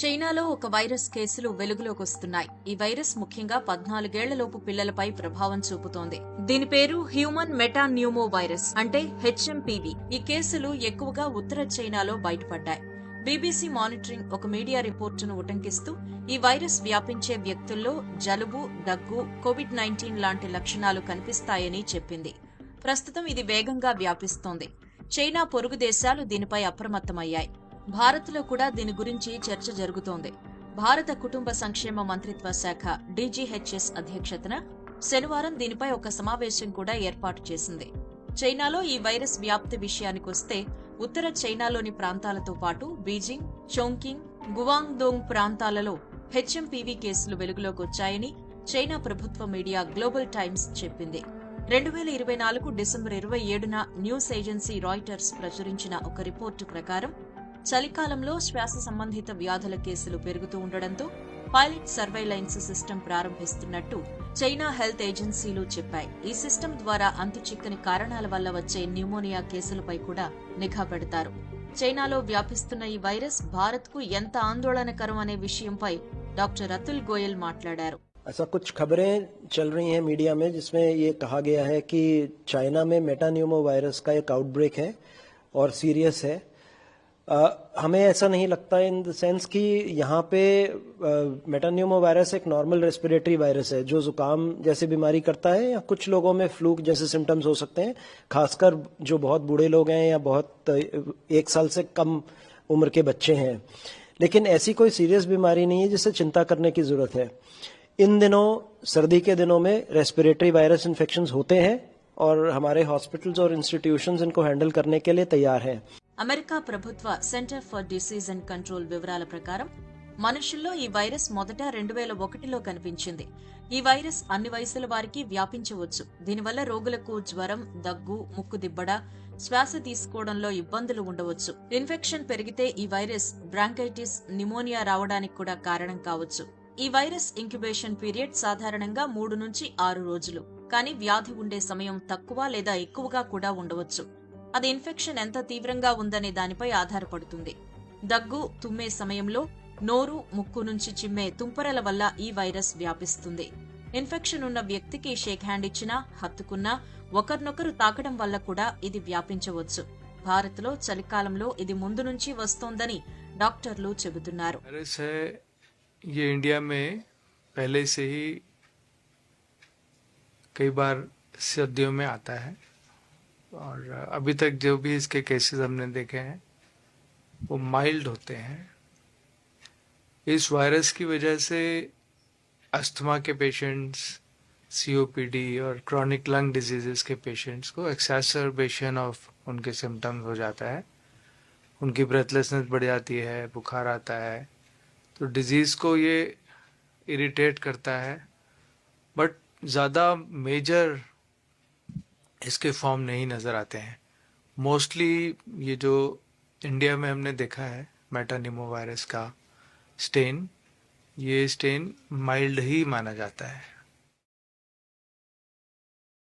చైనాలో ఒక వైరస్ కేసులు వెలుగులోకి వస్తున్నాయి. ఈ వైరస్ ముఖ్యంగా పద్నాలుగేళ్ళలోపు పిల్లలపై ప్రభావం చూపుతోంది. దీని పేరు హ్యూమన్ మెటాన్యూమో వైరస్ అంటే హెచ్ఎంపీవీ. ఈ కేసులు ఎక్కువగా ఉత్తర చైనాలో బయటపడ్డాయి. బీబీసీ మానిటరింగ్ ఒక మీడియా రిపోర్టును ఉటంకిస్తూ ఈ వైరస్ వ్యాపించే వ్యక్తుల్లో జలుబు దగ్గు కోవిడ్ నైన్టీన్ లాంటి లక్షణాలు కనిపిస్తాయని చెప్పింది. ప్రస్తుతం ఇది వేగంగా వ్యాపిస్తోంది. చైనా పొరుగు దేశాలు దీనిపై అప్రమత్తమయ్యాయి. భారత్లో కూడా దీని గురించి చర్చ జరుగుతోంది. భారత కుటుంబ సంక్షేమ మంత్రిత్వ శాఖ డీజీహెచ్ఎస్ అధ్యక్షతన శనివారం దీనిపై ఒక సమావేశం కూడా ఏర్పాటు చేసింది. చైనాలో ఈ వైరస్ వ్యాప్తి విషయానికొస్తే ఉత్తర చైనాలోని ప్రాంతాలతో పాటు బీజింగ్ చోంకింగ్ గువాంగ్దోంగ్ ప్రాంతాలలో హెచ్ఎంపీవీ కేసులు వెలుగులోకి వచ్చాయని చైనా ప్రభుత్వ మీడియా గ్లోబల్ టైమ్స్ చెప్పింది. రెండు వేల ఇరవై నాలుగు డిసెంబర్ ఇరవై ఏడున న్యూస్ ఏజెన్సీ రాయిటర్స్ ప్రచురించిన ఒక రిపోర్టు ప్రకారం చలికాలంలో శ్వాస సంబంధిత వ్యాధుల కేసులు పెరుగుతూ ఉండడంతో పైలట్ సర్వైలెన్స్ సిస్టమ్ ప్రారంభిస్తున్నట్టు చైనా హెల్త్ ఏజెన్సీలు చెప్పాయి ఈ సిస్టమ్ ద్వారా అంతుచిక్కని కారణాల వల్ల వచ్చే న్యూమోనియా కేసులపై కూడా నిఘా పెడతారు చైనాలో వ్యాపిస్తున్న ఈ వైరస్ భారత్కు ఎంత ఆందోళనకరం అనే విషయంపై డాక్టర్ అతుల్ గోయల్ మాట్లాడారు ऐसा कुछ खबरें चल रही हैं मीडिया में जिसमें ये कहा गया है कि चाइना में मेटान्यूमो वायरस का एक आउटब्रेक है और सीरियस है हमें ऐसा नहीं लगता इन द सेंस कि यहाँ पे मेटान्यूमो वायरस एक नॉर्मल रेस्पिरेटरी वायरस है, जो जुकाम जैसे बीमारी करता है या कुछ लोगों में फ्लूक जैसे सिम्टम्स हो सकते हैं, खासकर जो बहुत बूढ़े लोग हैं या बहुत एक साल से कम उम्र के बच्चे हैं। लेकिन ऐसी कोई सीरियस बीमारी नहीं है जिससे चिंता करने की ज़रूरत है। इन दिनों, सर्दी के दिनों में रेस्पिरेटरी वायरस इन्फेक्शन होते हैं और हमारे हॉस्पिटल्स और इंस्टीट्यूशंस इनको हैंडल करने के लिए तैयार हैं। అమెరికా ప్రభుత్వ centre for disease and control వివరాల ప్రకారం మనుషుల్లో ఈ వైరస్ మొదట రెండు వేల ఒకటిలో కనిపించింది. ఈ వైరస్ అన్ని వయసుల వారికి వ్యాపించవచ్చు. దీనివల్ల రోగులకు జ్వరం దగ్గు ముక్కు దిబ్బడ శ్వాస తీసుకోవడంలో ఇబ్బందులు ఉండవచ్చు. ఇన్ఫెక్షన్ పెరిగితే ఈ వైరస్ బ్రాంకైటిస్ నిమోనియా రావడానికి కూడా కారణం కావచ్చు. ఈ వైరస్ ఇంక్యుబేషన్ పీరియడ్ సాధారణంగా మూడు నుంచి ఆరు రోజులు. కానీ వ్యాధి ఉండే సమయం తక్కువ లేదా ఎక్కువగా కూడా ఉండవచ్చు. అది ఇన్ఫెక్షన్ ఎంత తీవ్రంగా ఉందనే దానిపై ఆధారపడుతుంది. దగ్గు తుమ్మే సమయంలో నోరు ముక్కు నుంచి చిమ్మే తుంపరల వల్ల ఈ వైరస్ వ్యాపిస్తుంది. ఇన్ఫెక్షన్ ఉన్న వ్యక్తికి షేక్ హ్యాండ్ ఇచ్చినా హత్తుకున్నా ఒకరినొకరు తాకడం వల్ల కూడా ఇది వ్యాపించవచ్చు. భారత్లో చలికాలంలో ఇది ముందు నుంచి వస్తోందని డాక్టర్లు చెబుతున్నారు. సర్దియో और अभी तक जो भी इसके केसेस हमने देखे हैं, वो माइल्ड होते हैं। इस वायरस की वजह से अस्थमा के पेशेंट्स सीओपीडी और क्रॉनिक लंग डिजीजेस के पेशेंट्स को एक्सैसरबेशन ऑफ़ उनके सिम्टम्स हो जाता है। उनकी ब्रेथलेसनेस बढ़ जाती है, बुखार आता है। तो डिज़ीज़ को ये इरिटेट करता है। बट ज़्यादा मेजर इसके फॉर्म नहीं नज़र आते हैं। मोस्टली ये जो इंडिया में हमने देखा है मेटानिमो वायरस का स्टेन ये स्टेन माइल्ड ही माना जाता है।